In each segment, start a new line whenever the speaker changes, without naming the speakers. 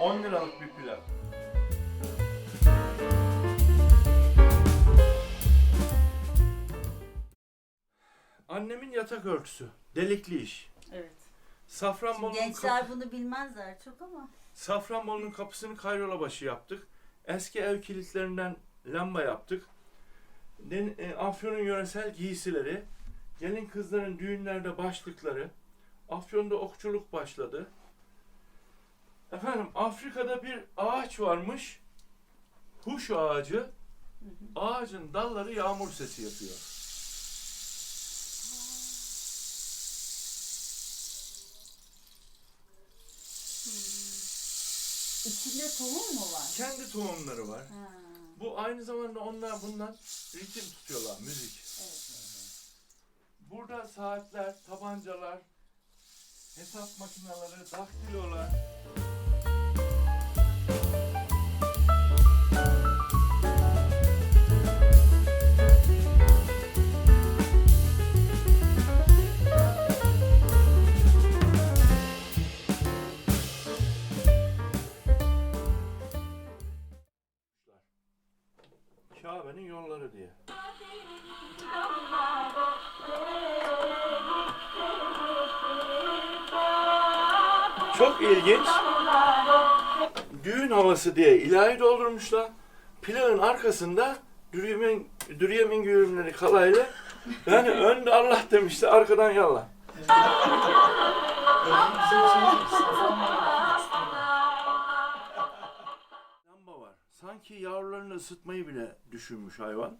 başı 10 liralık bir pilav. Annemin yatak örtüsü. Delikli iş.
Evet.
Safranbolu'nun
Gençler bunu bilmezler çok ama.
Safranbolu'nun kapısını kayrola başı yaptık. Eski ev kilitlerinden lamba yaptık. Den, e, Afyon'un yöresel giysileri, gelin kızların düğünlerde başlıkları, Afyon'da okçuluk başladı. Efendim Afrika'da bir ağaç varmış. Huş ağacı. Ağacın dalları yağmur sesi yapıyor.
İçinde tohum mu var?
Kendi tohumları var.
Ha,
Bu aynı zamanda onlar bundan ritim tutuyorlar, müzik.
evet.
Burada saatler, tabancalar, hesap makineleri, daktilolar. Kabe'nin yolları diye. Çok ilginç. Düğün havası diye ilahi doldurmuşlar. Pilavın arkasında Dürüyemin, Dürüyemin güğümleri kalaylı. Yani önde Allah demişti, arkadan yallah. Sanki yavrularını ısıtmayı bile düşünmüş hayvan.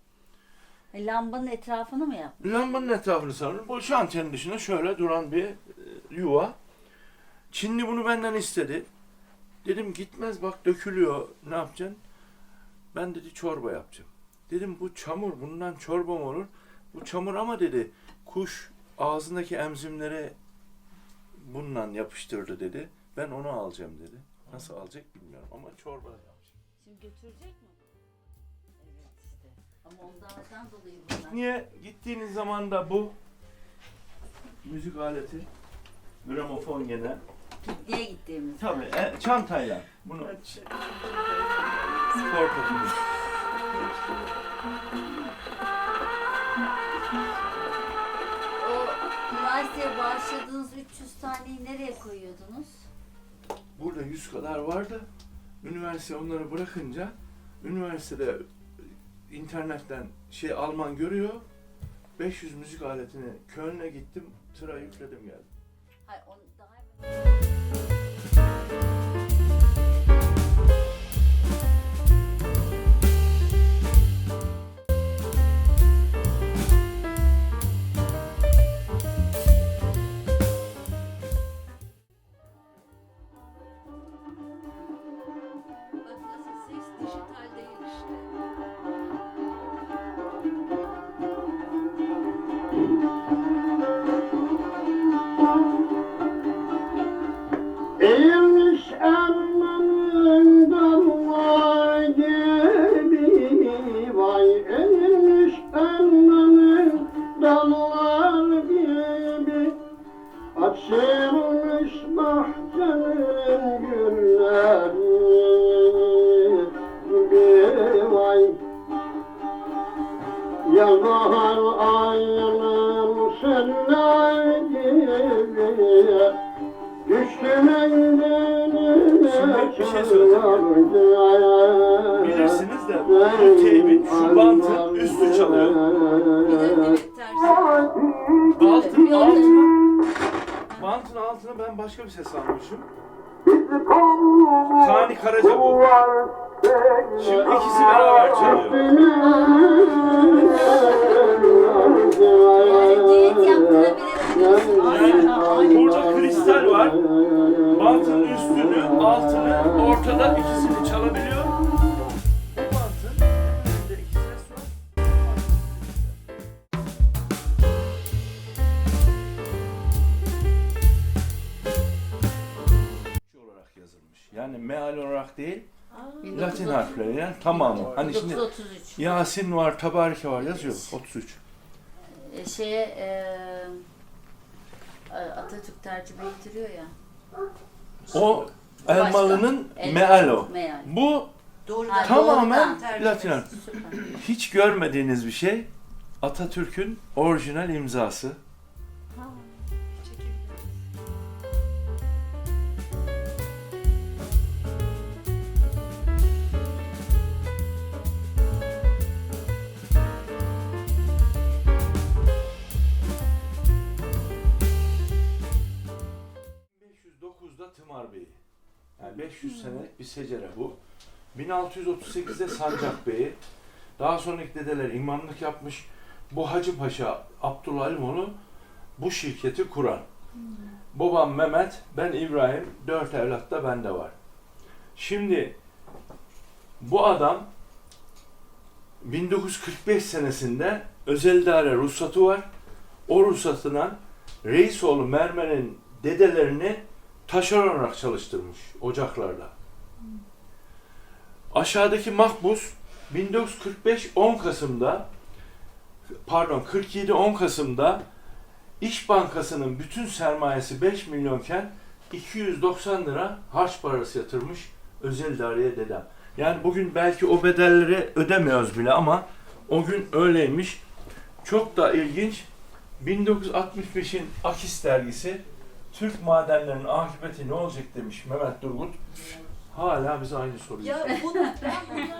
E, lambanın etrafını mı yap?
Lambanın etrafını sarılır. Bu şantiyenin dışında şöyle duran bir e, yuva. Çinli bunu benden istedi. Dedim gitmez bak dökülüyor. Ne yapacaksın? Ben dedi çorba yapacağım. Dedim bu çamur bundan çorba mı olur? Bu çamur ama dedi kuş ağzındaki emzimleri bundan yapıştırdı dedi. Ben onu alacağım dedi. Nasıl alacak bilmiyorum ama çorba yapacak.
Şimdi götürecek mi? Evet işte. Ama ondan dolayı bunlar.
Niye gittiğiniz zaman da bu müzik aleti gramofon gene
Pikniğe gittiğimiz.
Tabii e, çantayla bunu spor takımı.
O üniversiteye bağışladığınız 300 taneyi nereye koyuyordunuz?
Burada 100 kadar vardı. Üniversite onları bırakınca üniversitede internetten şey Alman görüyor. 500 müzik aletini Köln'e gittim. Tıra yükledim geldim.
Hayır, onu daha
Eğilmiş elmanın damla gibi Vay eğilmiş elmanın dallar gibi. Açılmış bahçenin gülleri gibi Vay. Yalvar ayının seller gibi Düştüm ellerine
Şimdi bir şey söyleyeceğim Bilirsiniz de bu teybin şu bantın üstü çalıyor. Bantın altına Bantın altına ben başka bir ses almışım. Kani Karaca bu. Şimdi ikisi beraber çalıyor. Altını, ortada ikisini çalabiliyor. Yani meal olarak değil, Latin harfleri yani tamamı. Hani şimdi
1933.
Yasin var, Tabarike var yazıyor. 33.
E, şeye e, Atatürk tercüme ettiriyor ya.
O elmalının
El-
mealo.
Meal.
Bu
Doğrudan.
Ha,
tamamen
doğrudan.
Latin.
Süper.
hiç görmediğiniz bir şey. Atatürk'ün orijinal imzası. Yani 500 senelik bir secere bu. 1638'de Sancak Bey'i. Daha sonraki dedeler imamlık yapmış. Bu Hacı Paşa Abdullah Alimoğlu bu şirketi kuran. Babam Mehmet, ben İbrahim, dört evlat da bende var. Şimdi bu adam 1945 senesinde özel idare ruhsatı var. O ruhsatına Reisoğlu Mermer'in dedelerini taşeron olarak çalıştırmış ocaklarda. Aşağıdaki mahpus 1945 10 Kasım'da pardon 47 10 Kasım'da İş Bankası'nın bütün sermayesi 5 milyonken 290 lira harç parası yatırmış özel idareye dedem. Yani bugün belki o bedelleri ödemiyoruz bile ama o gün öyleymiş. Çok da ilginç. 1965'in Akis dergisi Türk madenlerinin akıbeti ne olacak demiş Mehmet Durgut. Hala bize aynı soruyu
Ya
soruyor.
bunu ben. Şimdi